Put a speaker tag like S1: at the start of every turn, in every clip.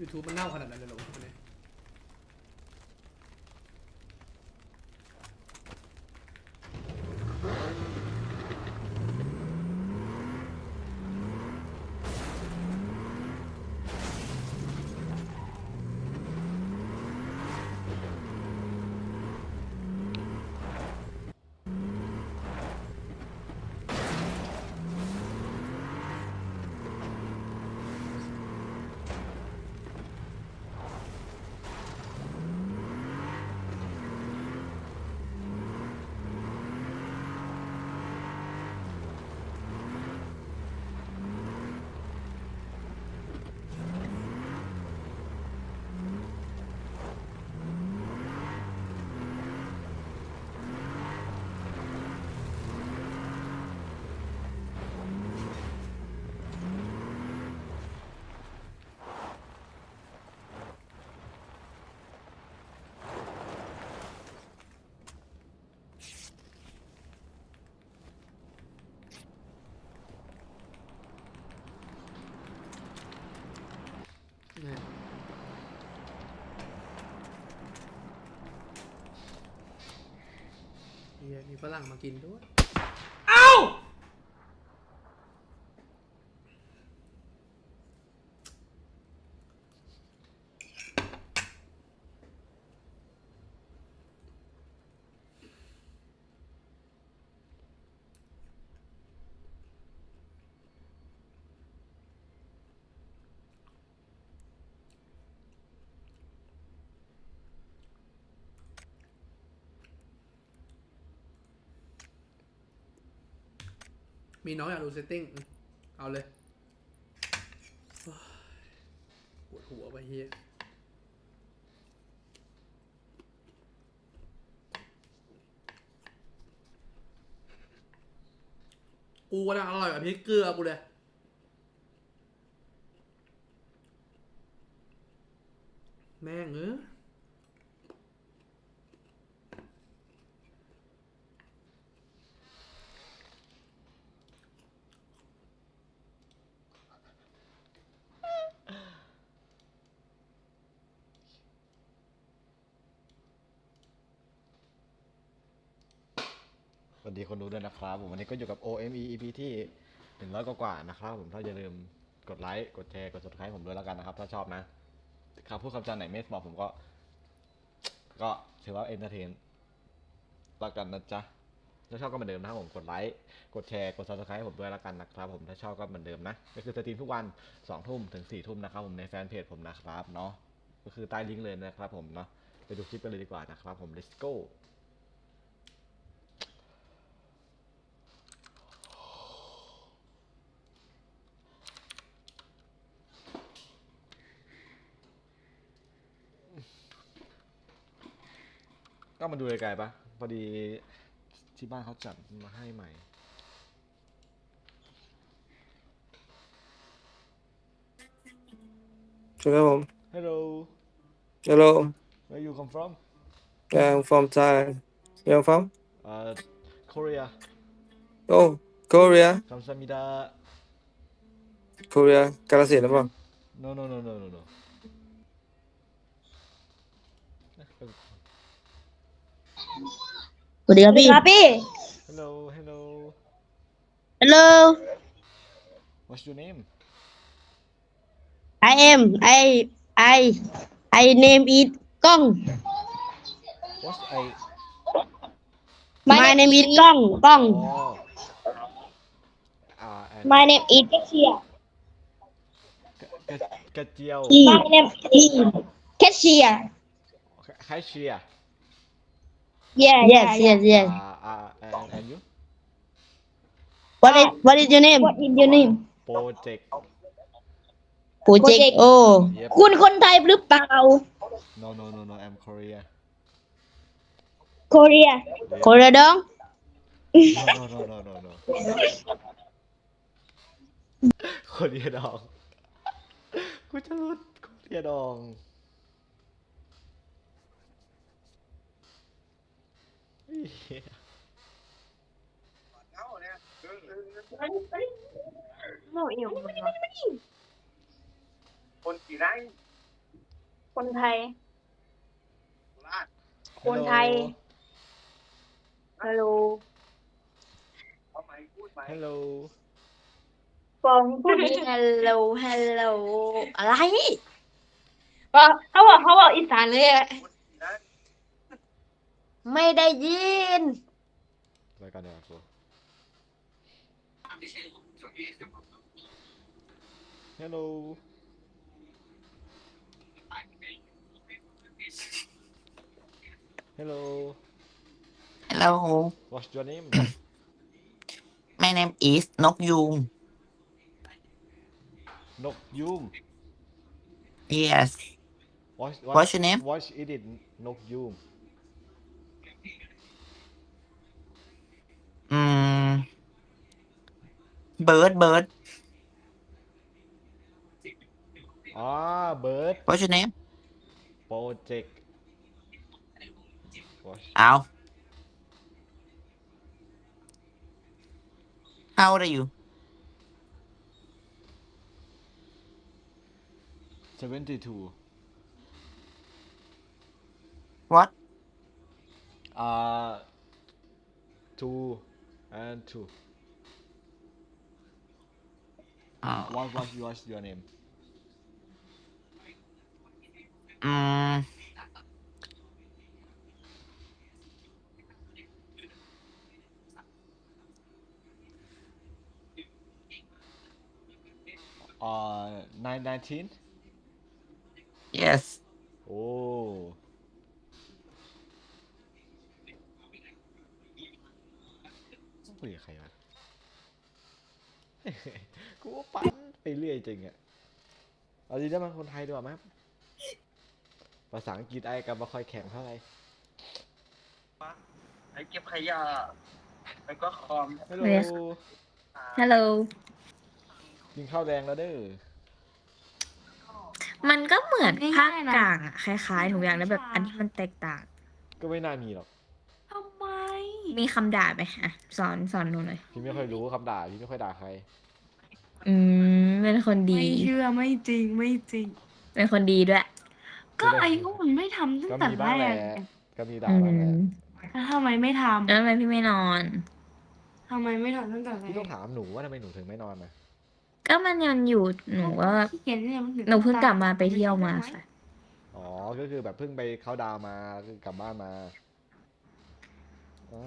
S1: YouTube มันเน่าขนาดนั้นเลยเหรอวะ ฝรั่งมากินด้วย มีน้องอยากดูเซตติ้ง เอาเลยปวดหัวไปเฮียกูกำลังอร่อยแบบพริกเกลือกูเลย แม่งเออ
S2: วัสดีคนดูด้วยนะครับผมวันนี้ก็อยู่กับ OME EP ที่หนึ่งร้อยกว่าๆนะครับผมถ้าอย่าลืมกดไลค์กดแชร์กด subscribe ผมด้วยแล้วกันนะครับ ถ้าชอบนะคำพูดคำจาไหนไม่บอกผมก็ ก็ถือว่าเอนเตอร์เทนแล้วกันนะจ๊ะถ้าชอบก็เหมือนเดิมนะครับผมกดไลค์กดแชร์กด subscribe ผมด้วยแล้วกันนะครับผมถ้าชอบก็เหมือนเดิมนะก็คือสตรีมทุกวันสองทุ่มถึงสี่ทุ่มนะครับผมในแฟนเพจผมนะครับเนาะก็คือใต้ลิงก์เลยนะครับผมเนาะไปดูคลิปกันเลยดีกว่านะครับผม let's go เอมาดูไกลๆปะพอดีที่บ้านเขาจัดมาให้ใหม่
S3: ครับผม
S2: Hello
S3: Hello
S2: Where you come from
S3: I'm from Thai Where from
S2: uh Korea
S3: Oh Korea
S2: คำสมิดา
S3: Korea กาลสินหรือเปล่า
S2: No no no no no no
S4: สวัสดีครับพี่
S5: ครับพี่
S2: Hello Hello
S4: Hello
S2: what's your name
S4: I am I I I name it กล้อง
S2: what's I
S4: My name is กล้องกล้อง
S2: oh uh and
S5: My name is Cassia
S2: กระกระเจียว
S4: E
S5: My name is Cassia
S2: ไคเชีย
S5: Yeah
S4: Yes
S5: yeah
S4: yes yes
S2: uh uh and and you
S4: What is What is your name
S5: What is your name
S2: project
S4: Project
S5: Project
S4: โอ้
S2: yep
S5: คุณคนไทยหรือเปล่า
S2: no no no no I'm Korea
S5: Korea
S4: โคเรดอง
S2: no no no no no no คนเรียดองกูจะรู้คนเรีย ดองเหี้ย
S5: โน่เอี่ยม
S6: คนกี่ไร่
S5: คนไทยคนไทย ฮัลโหล
S2: ฮัลโหล
S5: ฟองพูดฮัลโหล ฮัลโหล อะไรว่าเขาบอกเขาบอกอีสานเลยอะ ไม่ได้ยิน
S2: รายการเดียวกับกูฮัลโหล ฮัลโหล
S6: Hello,
S2: What's your name
S6: my name is นกยูง
S2: นกยุง
S6: Yes.
S2: What's
S6: What's your name?
S2: What's it in นกยุง
S6: bird bird
S2: อ่า bird
S6: What's your name?
S2: project What's
S6: เอา How old are you?
S2: 72
S6: What?
S2: uh two and two
S6: อ่า
S2: what what what's your name
S6: อืม
S2: uh nine nineteen
S6: yes
S2: โอ้ต้องคุยกับใครวะ กูว่าปั้นไปเรื่อยจริงอะเอาดีได้มาคนไทยดีกว่าไหมครับภาษาอังกฤษไอ้กับมาค่อยแข็งเท่าไหร่
S7: ไอ้เก็บขยะแล้วก็คอม
S2: ฮัลโหล
S8: ฮัลโหล
S2: กินข้าวแดงแล้วเด้อ
S8: มันก็เหมือน
S9: ง่ายๆ
S8: ภาค
S9: นะ
S8: กลางอะคล้ายๆหนูอยากได้แบบอันที่มันแตกต่าง
S2: ก็ไม่น่ามีหรอก
S9: ทำไม
S8: มีคำด่าไหมอะสอนสอนหนูหน่อย
S2: พี่ไม่ค่อยรู้คำด่าพี่ไม่ค่อยด่าใคร
S8: อืม เป็นคนดี
S9: ไม่เชื่อไม่จริงไม่จริง
S8: เป็นคนดีด้วย
S9: ก็ไอ้ก็มันไม่ทำตั้ง
S2: ก็
S9: แต่
S2: มี
S9: แร
S2: บ้างแหละ
S9: ก
S2: ก็มีด่า
S8: อื
S2: บ้างแหละ
S8: ม
S9: แล้วทำไมไม่ท
S8: แล้วทำไมพี่ไม่นอนำ
S9: ทำไมไม่ทำตั้งแต่แร
S2: พี่ต้อง
S9: ก
S2: ถามหนูว่าทำไมหนูถึงไม่นอนนะ
S8: ก็มันยังอยู่หนูว่า
S9: ขี้เกียจเนี่ยมันถึ
S8: หนูเพิ่งกลับมาไปเที่ยวมาค่ะ
S2: อ๋อ ก็คือแบบเพิ่งไปเข้าดาวน์มาคือกลับบ้านมาอ่า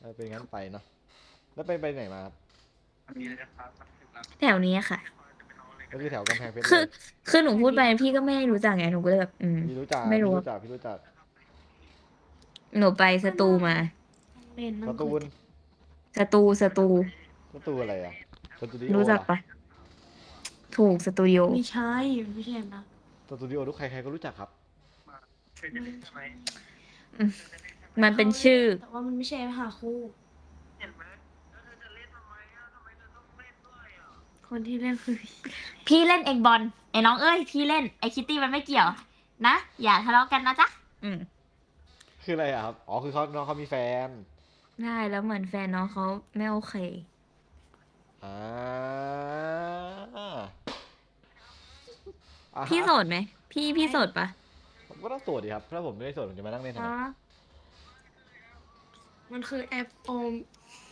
S2: เออเป็นงั้นไปเนาะแล้วไปไปไหนมาครับ
S8: แถวนี้ค่ะ
S2: ก็คือแถวกำแพงเพชร
S8: คือ
S2: เลย
S8: คือหนูพูดไปพี่ก็ไม่รู้จักไงหนูก็เลยแบบ อืม
S2: พี่รู้จัก
S8: ไม่รู้
S2: พี่รู้จักพี่รู้จัก
S8: หนูไปสตูมา
S9: เล่น
S2: สตูน
S8: สตูสตู
S2: สตูอะไรอะสตูดิโอ
S8: รู้จัก
S2: เหอ
S8: ปะถูกสตูดิโอ
S9: ไม่ใช่ไม่ใช่นะ
S2: สตูดิโอทุกใครใครก็รู้จักครับ
S8: มันเป็นชื่อ
S9: แต่ว่ามันไม่ใช่หาคู่ คนที่เล่นคือ
S8: พี่เล่นเองบอลไอ้น้องเอ้ยพี่เล่นไอ้คิตตี้มันไม่เกี่ยว นะอย่าทะเลาะกันนะจ๊ะอืม
S2: คืออะไรอะครับ อ๋อ คือเขาน้องเขามีแฟน
S8: ได้แล้วเหมือนแฟนน้องเขาไม่โอเค
S2: อ่าอ่าฮะ
S8: พี่โสดไหมพี่พี่โสดปะ
S2: ผมก็ต้องโสดดีครับ ถ้าผมไม่ได้โสดผมจะมานั่งเล่นทำไม
S9: ฮะมันคือแอปโอม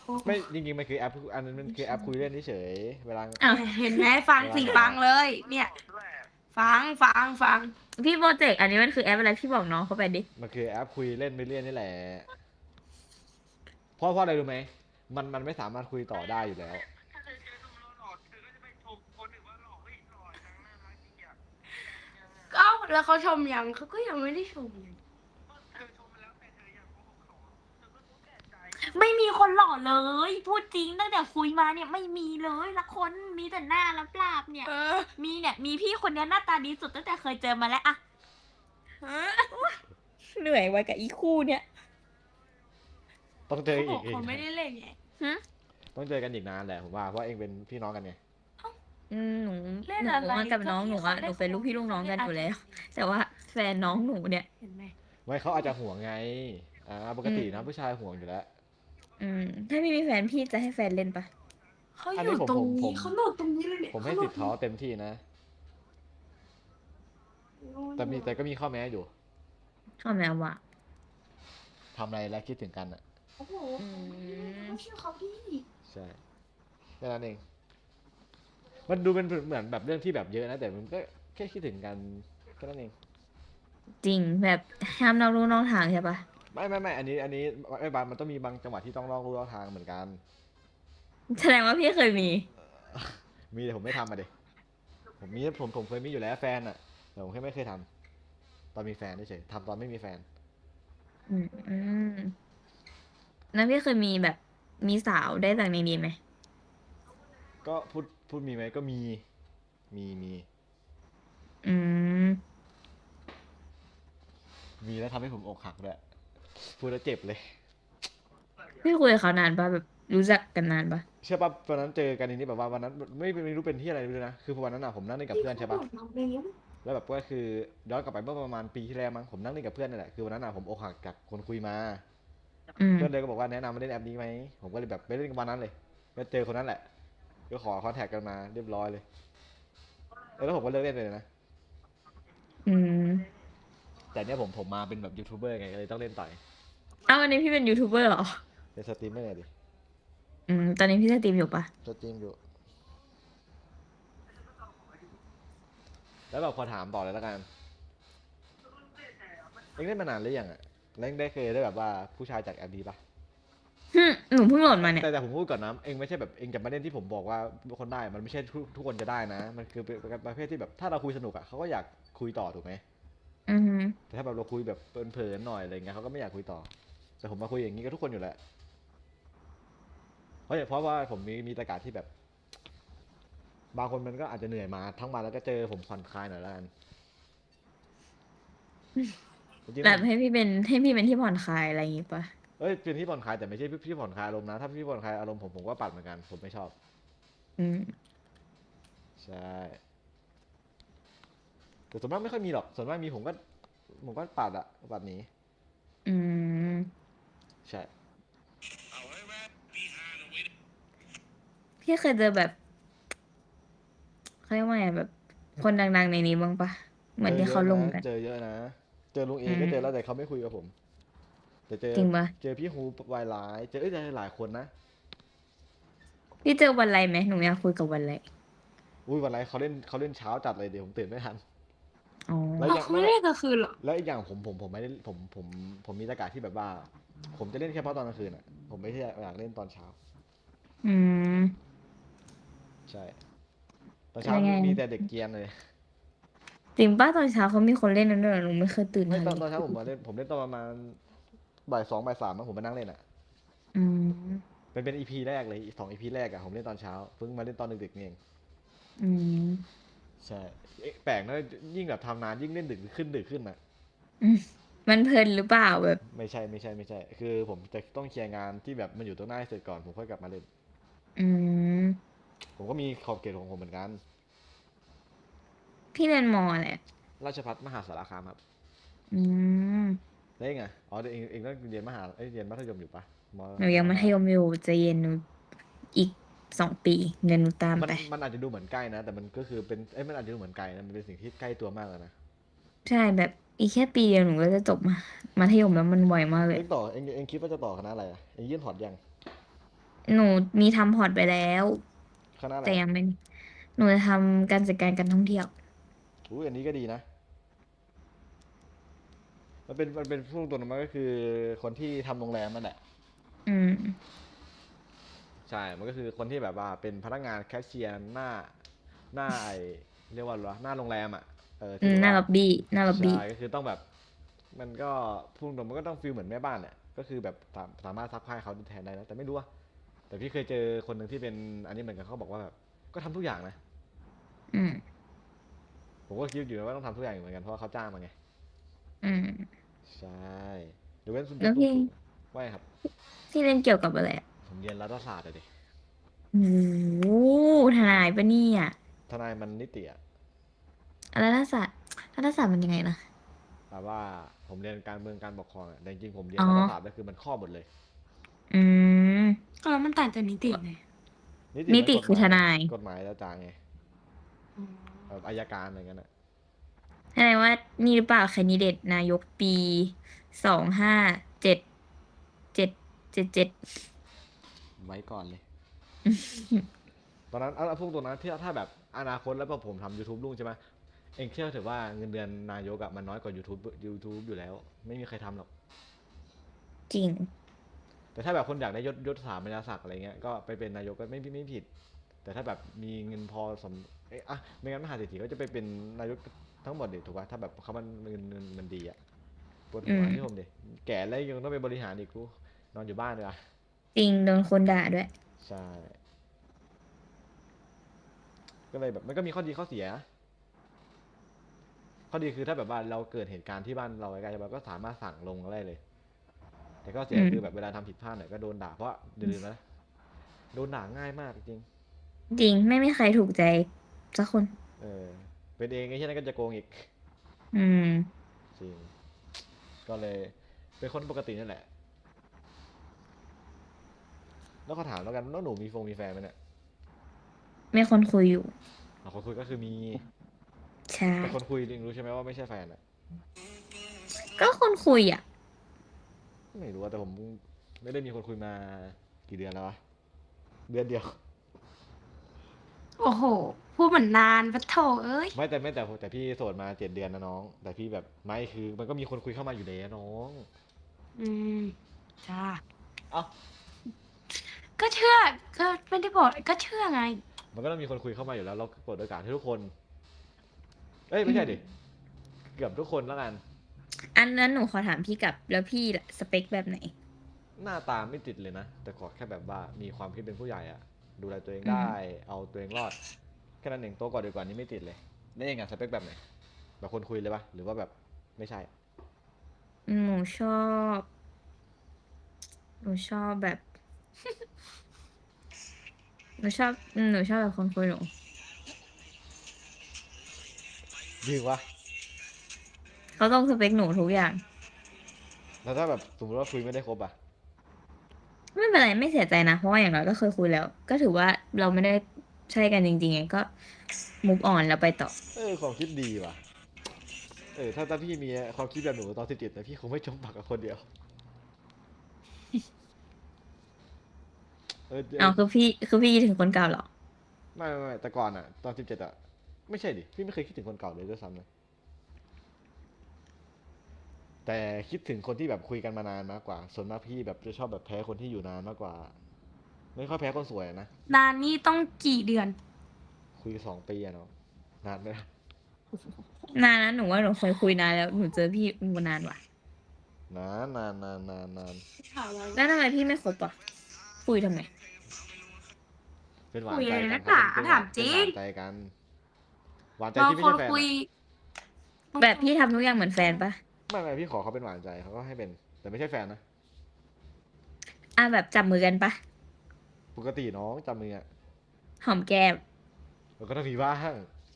S9: โอม
S2: ไม่จริงๆมันคือแอปอันนั้นมันคือแอปคุยเล่นเฉยๆเวลา
S8: อ้าว
S9: เห็นไหมฟังสิฟังเลย เนี่ย ฟังฟังฟัง
S8: พี่โปรเจกต์อันนี้มันคือแอปอะไรพี่บอกน้องเขาไปดิ
S2: มันคือแอปคุยเล่นไปเรื่อยนี่แหละ เพราะเพราะอะไรรู้ไหม มันมันไม่สามารถคุยต่อได้อยู่แล้ว
S9: ก็แล้วเขาชมยังเขาก็ยังไม่ได้ชมยัง
S8: ไม่มีคนหล่อเลย พูดจริงตั้งแต่คุยมาเนี่ยไม่มีเลยละคนมีแต่หน้าแล้วปลาบเนี่ย
S9: เออ
S8: มีเนี่ยมีพี่คนเนี้ยหน้าตาดีสุดตั้งแต่เคยเจอมาแล้วอะเหนื่อยไว้กับอีคู่เนี่ย
S2: ต้องเจอ
S9: เขาบ
S2: อี
S9: อกก
S2: อีก
S9: เขาไม่ได้เล่นไง
S2: ต้องเจอกันอีกนานแหละผมว่าเพราะเองเป็นพี่น้องกันไง
S8: อืมหนู
S9: เล่น
S8: หนู
S9: อะไร
S8: ว่ากับน้อง
S9: ก็
S8: หนู
S9: พี่
S8: อะ
S9: เขา
S8: ห
S9: เล่
S8: นู
S9: น
S8: เป็นลูกพี่ลูกน้องกันอยู่แล้ว แต่ว่าแฟนน้องหนูเนี่ย
S9: เห็นไหม
S2: ไม่เขาอาจจะห่วงไงอ่าปกตินะผู้ชายห่วงอยู่แล้ว
S8: อืม ถ้าพี่มีแฟนพี่จะให้แฟนเล่นปะ
S9: เขา
S2: อัน
S9: อ
S2: นี้
S9: ยู่
S2: ผม
S9: ตรง
S2: ผม
S9: นี้
S2: ผม
S9: เขาโหลดตรงนี้เลยเนี่ย
S2: ผมให้
S9: ขาโล
S2: สิ
S9: ด
S2: ทธิ์เขาเต็มที่นะแต่มีแต่ก็มีข้อแม้อยู่
S8: ชอบแมวว่ะ
S2: ทำอะไรแล้วคิดถึงกันอะ
S9: โอ้โห
S8: อืม
S9: ไม่เชื่อเขาดิ
S2: ใช่แค่นั้นเอง มันดูเป็นเหมือนแบบเรื่องที่แบบเยอะนะ แต่มันก็แค่คิดถึงกันแค่นั้นเอง
S8: จริงแบบห้ามนอกรู้นอกทางใช่ปะ
S2: ไม่ไม่ไม่อันนี้อันนี้ไอ้บางมันต้องมีบางจังหวะที่ต้องลอกรู้ลอกทางเหมือนกัน
S8: แสดงว่าพี่เคยมี
S2: มีแต่ผมไม่ทำมาเด็ผมมีผมผมเคยมีอยู่แล้วแฟนอะแต่ผมแค่ไม่เคยทำตอนมีแฟนเฉยๆทำตอนไม่มีแฟน
S8: อืมอืมแล้วพี่เคยมีแบบมีสาวได้จากในนี้ไหม
S2: ก็พูดพูดมีไหมก็มีมีมี
S8: อืม
S2: มีแล้วทำให้ผมอกหักด้วย พูดแล้วเจ็บเลย
S8: พี่คุยกับเขานานปะแบบรู้จักกันนานปะ
S2: เชื่อป่ะวันนั้นเจอกันในนี้แบบว่าวันนั้นไม่ไม่รู้เป็นที่อะไรไม่รู้นะ คือวันนั้นอะผมนั่งเล่นกับเพื่อนใช่ป่ะ แล้วแบบก็คือย้อนกลับไปเมื่อประมาณปีที่แล้วมั้งผมนั่งเล่นกับเพื่อนนี่แหละคือวันนั้นอะผมอกหักจากคนคุยมา
S8: อืม
S2: เพื่อนเลยก็บอกว่าแนะนำมาเล่นแอปนี้ไหมผมก็เลยแบบไปเล่นกับวันนั้นเลยก็เจอคนนั้นแหละก็ขอคอนแทคกันมาเรียบร้อยเลยแล้วผมก็เลิกเล่นไปเลยนะ
S8: อืม
S2: แต่เนี้ยผมผมมาเป็นแบบยูทูบเบอร์ไงก็เลยต้องเล่นต่อย
S8: เอ้าวันนี้พี่เป็นยูทูบเบอร์เหรอ
S2: เป็นสตรีมเมอร์ดิ
S8: อืม ตอนนี้พี่สตรีมอยู่ปะ
S2: สตรีมอยู่ แล้วแบบขอถามต่อเลยแล้วกัน เอ็งเล่นมานานหรือยังอะแล้วเอ็งได้เคยได้แบบว่าผู้ชายจากแอปนี้ปะ
S8: หึหนูเพิ่งโหลดมาเนี่ย
S2: แต่แต่ผมพูดก่อนนะ เอ็งไม่ใช่แบบเอ็งจะมาเล่นที่ผมบอกว่าทุกคนได้ มันไม่ใช่ทุกทุกคนจะได้นะ มันคือเป็นประเภทที่แบบถ้าเราคุยสนุกอะเขาก็อยากคุยต่อถูกไหม
S8: อือฮึ
S2: แต่ถ้าแบบเราคุยแบบเพลินๆหน่อยอะไรเงี้ยเขาก็ไม่อยากคุยต่อ แต่ผมมาคุยอย่างนี้กับทุกคนอยู่แล้วเพราะเพราะว่าผมมีมีตะการที่แบบ บางคนมันก็อาจจะเหนื่อยมาทั้งวันแล้วก็เจอผมผ่อนคลายหน่อยแล้วกันจริงๆ
S8: แบบให้พี่เป็นให้พี่เป็นที่ผ่อนคลายอะไรอย่างงี้ปะ
S2: เอ้ยเป็นที่ผ่อนคลายแต่ไม่ใช่พี่ผ่อนคลายอารมณ์นะ ถ้าพี่ผ่อนคลายอารมณ์ผมผมก็ปัดเหมือนกัน ผมไม่ชอบ
S8: อืม
S2: ใช่แต่ส่วนมากไม่ค่อยมีหรอกส่วนมากมีผมก็ผมก็ปัดอะปัดหนี
S8: อืม
S2: ใช่
S8: พี่เคยเจอแบบเขาเรียกว่าไงแบบ คนดังๆในนี้บ้างปะเหมือนที่เขาลงกัน
S2: เจอเยอะนะ เจอลุงเอ
S8: อืม
S2: ก็เจอแล้วแต่เขาไม่คุยกับผมแต่เจอ
S8: จริงปะ
S2: เจอพี่ฮูวายไลน์เจอเอ้ยเจอหลายคนนะ
S8: พี่เจอวันไรไหมหนูอยากคุยกับวันไร
S2: อุ้ยวันไลน์เขาเล่นเขาเล่นเช้าจัดเลยเดี๋ยวผมตื่นไม่ทัน
S8: อ๋อ
S2: แล้ว
S9: อ๋อ
S2: อย่าง
S9: เขาไม่ได้กลางคืนเหรอ
S2: แล้วอีกอย่างผมผมผมไม่ได้ผมผมผมมีตะกาที่แบบว่า ผมจะเล่นแค่เพราะตอนกลางคืนอะ ผมไม่ใช่อยากเล่นตอนเช้า
S8: อืม
S2: ใช่ตอนเช้า
S8: ยังไง
S2: มีแต่เด็กเกรียนเลย
S8: จริงป้าตอนเช้าเขามีคนเล่นนั่นด้วยเหรอหนูไม่เคยตื่น
S2: ไม่
S8: ทัน
S2: ตอนต
S8: เล
S2: อน
S8: ย
S2: เช้าผมมาเล่นผมเล่นตอนประมาณบ่ายสองบ่ายสามอะผมมานั่งเล่นอะ
S8: อืม
S2: เป็นเป็นอีพีแรกเลยสองอีพีแรกอะผมเล่นตอนเช้าเพิ่งมาเล่นตอนดึกๆนี่เอง
S8: อืม
S2: ใช่เอ๊ะแปลกนะยิ่งแบบทำนานยิ่งเล่นดึกขึ้นดึกขึ้นอะ
S8: มันเพลินหรือเปล่าแบบ
S2: ไม่ใช่ไม่ใช่ไม่ใช่ คือผมจะต้องเคลียร์งานที่แบบมันอยู่ตรงหน้าให้เสร็จก่อนผมค่อยกลับมาเล่น
S8: อืม
S2: ผมก็มีขอบเขตของผมเหมือนกัน
S8: พี่เรียนมอแหละ
S2: ราชพัฒมหาสารคามครับ
S8: อืม
S2: ได้ไงอ๋อเดี๋ยวเองเองต้องเรียนมหาเอ้ยเรียนมัธยมอยู่ปะม
S8: หนูยังมัธยมอยู่ใจะเย็นหนูอีก สองปีเดี๋ยวหนูตาม
S2: มัน
S8: ไป
S2: มันอาจจะดูเหมือนใกล้นะ แต่มันก็คือเป็นเอ้ยมันอาจจะดูเหมือนไกลนะมันเป็นสิ่งที่ใกล้ตัวมากเลยนะ
S8: ใช่แบบอีกแค่ปีเดียวหนูก็จะจบมามัธยมแล้วมันไวมากเลย
S2: เองต่อเองเองคิดว่าจะต่อคณะอะไรอะเองยื่นพอร์ตยัง
S8: หนูมีทำพอร์ตไปแล้ว
S2: คณะอะไร
S8: แต่ยังไม่หนูจะทำการจัดการการท่องเที่ยว
S2: อุ้ยอันนี้ก็ดีนะ มันเป็นมันเป็นพูดตรงๆมันก็คือคนที่ทำโรงแรมนั่นแหละ
S8: อืม
S2: ใช่ มันก็คือคนที่แบบว่าเป็นพนักงานแคชเชียร์หน้าหน้าไอเรียกว่าอะไรวะหน้าโรงแรมอะเออ
S8: อื
S2: ที่
S8: มหน้า
S2: ว่า
S8: ล็อบบี้หน้าล็อบบี้
S2: ใช่ก็คือต้องแบบ มันก็พูดตรงๆมันก็ต้องฟีลเหมือนแม่บ้านเนี่ยก็คือแบบสามสามารถซักผ้าให้เขาแทนได้นะแต่ไม่รู้ว่าแต่พี่เคยเจอคนหนึ่งที่เป็นอันนี้เหมือนกันเขาบอกว่าแบบก็ทำทุกอย่างนะ
S8: อืม
S2: ผมก็คิดอยู่นะว่าต้องทำทุกอย่างอยู่เหมือนกันเพราะว่าเขาจ้างมาไง
S8: อืม
S2: ใช่หรือเว้นสุด
S8: แล้วพี่
S2: ว่าไงครับ
S8: ที่เรียนเกี่ยวกับอะไรอะ
S2: ผมเรียนรัฐศาสตร์อะดิ
S8: โอ้โหทนายปะเนี่ย
S2: ทนายมันนิติอะ
S8: รัฐศาสตร์รัฐศาสตร์มันยังไงนะ
S2: แต่ว่าผมเรียนการเมืองการปกครองอะแต่จริงๆผมเรียน
S8: อ๋อ
S2: รัฐศาสตร์ก็คือมันครอบหมดเลย
S8: อืม
S9: ก็แล้วมันต่างจากนิติไง
S8: นิติ
S2: มักฎหม
S8: คือทนาย
S2: กฎหมายแล้วจางไงแบบอายการอะไรเงี้ยน่ะ
S8: อะไรว่านี่หรือเปล่าแคนดิเดตนายกปีสองห้าเจ็ดเจ็ดเจ็ดเจ็ด
S2: ไว้ก่อนเลย ตอนนั้นเอาเอาพวกตัวนั้นที่ถ้าแบบอนาคตแล้วพอผมทำ YouTube รุ่งใช่ไหมเองเชื่อเถอะว่าเงินเดือนนายกอะมันน้อยกว่า YouTube YouTube อยู่แล้ว ไม่มีใครทำหรอก
S8: จริง
S2: แต่ถ้าแบบคนอยากได้ยศยศสามัญศักดิ์อะไรเงี้ยก็ไปเป็นนายกก็ไม่ไม่ไม่ผิด แต่ถ้าแบบมีเงินพอสมเอะอะไม่งั้นมหาเศรษฐีก็จะไปเป็นนายกทั้งหมดดิถูกป่ะถ้าแบบเขามันเงินเงินมันดีอะปวดหัว
S8: อืม
S2: ที่ผมดิแก่แล้วยังต้องไปบริหารอีกกูนอนอยู่บ้านเลยอะ
S8: จริงโดนคนด่าด้วย
S2: ใช่ ก็เลยแบบมันก็มีข้อดีข้อเสีย ข้อดีคือถ้าแบบว่าเราเกิดเหตุการณ์ที่บ้านเราใกล้ๆเราก็สามารถสั่งลงอะไรเลย แต่ก็เสีย
S8: อืม
S2: คือแบบเวลาทำผิดพลาดหน่อยก็โดนด่าเพราะว่าอย่าลืมนะโดนด่าง่ายมากจริง
S8: จริงไม่มีใครถูกใจสักคน
S2: ๆเออ เป็นเองไอ้ที่นั่นก็จะโกงอีก
S8: อืม
S2: จริง ก็เลยเป็นคนปกตินั่นแหละ แล้วก็ถามแล้วกันแล้วหนูมีฟงมีแฟนไหมเนี่ย
S8: ไม่คนคุยอยู่
S2: อ๋อคนคุยก็คือมี
S8: ใช่
S2: แต่คนคุยจริงรู้ใช่ไหมว่าไม่ใช่แฟนอะ
S8: ก็คนคุยอะ
S2: ไม่รู้อะแต่ผมไม่ได้มีคนคุยมากี่เดือนแล้ววะเดือนเดียว
S9: โอ้โห พูดเหมือนนานปะโถเอ้ย
S2: ไม่แต่ไม่แต่แต่พี่โสดมาเจ็ดเดือนนะน้อง แต่พี่แบบไม่คือ มันก็มีคนคุยเข้ามาอยู่แล้วน้อง
S9: อืม จ้า
S2: เอ้า
S9: ก็เชื่อ ก็ไม่ได้บอกก็เชื่อไง
S2: มันก็ต้องมีคนคุยเข้ามาอยู่แล้ว เราเปิดโอกาสให้ทุกคน เอ้ยไม่ใช่ดิ เกือบทุกคนแล้วกัน
S8: อันนั้นหนูขอถามพี่กลับแล้วพี่ล่ะสเปคแบบไหน
S2: หน้าตาไม่ติดเลยนะ แต่ขอแค่แบบว่ามีความคิดเป็นผู้ใหญ่อะดูแลตัวเอง
S8: อืม
S2: ได้ เอาตัวเองรอด แค่นั้นเองโตกว่าเดียวกว่านี้ไม่ติดเลยแล้วเองอะสเปคแบบไหนแบบคนคุยเลยปะหรือว่าแบบไม่ใช่
S8: หนูชอบ หนูชอบแบบ หนูชอบหนูชอบแบบคนคุยหนู
S2: จริงวะ
S8: เขาต้องสเปคหนูทุกอย่าง
S2: แล้วถ้าแบบสมมติว่าคุยไม่ได้ครบอะ
S8: ไม่เป็นไรไม่เสียใจนะ เพราะว่าอย่างน้อยก็เคยคุยแล้ว ก็ถือว่าเราไม่ได้ใช่กันจริงๆไงก็มุกอ่อนแล้วไปต่อ
S2: เออความคิดดีว่ะ เออถ้าถ้าพี่มีความคิดแบบหนูตอนสิบเจ็ดนะพี่คงไม่จมปักกับคนเดียว เออ
S8: เอาคือพี่คือพี่ถึงคนเก่าเหรอ
S2: ไม่ไม่ไม่แต่ก่อนอะตอนสิบเจ็ดอะไม่ใช่ดิพี่ไม่เคยคิดถึงคนเก่าเลยด้วยซ้ำเลยแต่คิดถึงคนที่แบบคุยกันมานานมากกว่า ส่วนมากพี่แบบจะชอบแบบแพ้คนที่อยู่นานมากกว่า ไม่ค่อยแพ้คนสวยอะนะ
S9: นานนี่ต้องกี่เดือน
S2: คุยสองปีอะเนาะนานไหมล่ะ
S8: นานนะหนูว่าหนูเคยคุยนานแล้วหนูเจอพี่มานานว่ะ
S2: นานนานนานนานนาน
S8: แล้วทำไมพี่ไม่คบอะคุยทำไม
S2: เป็นหวาน
S9: คุย
S2: ใจ
S9: อะไร
S2: กั
S9: นั
S2: น
S9: กหนา
S2: เป็น
S9: ถามจริง
S2: เป็นหวานใจกันหวานใจ
S9: บาง
S2: ที่ไม่
S9: คน
S2: ใช่แฟน
S9: คุย
S2: อะ
S8: แบบพี่ทำทุกอย่างเหมือนแฟนปะ
S2: ไม่ไม่พี่ขอเขาเป็นหวานใจเขาก็ให้เป็น แต่ไม่ใช่แฟนนะ
S8: อะแบบจับมือกันปะ
S2: ปกติน้องจำมืออะ
S8: หอมแก้ม
S2: มันก็ต้องมีบ้าง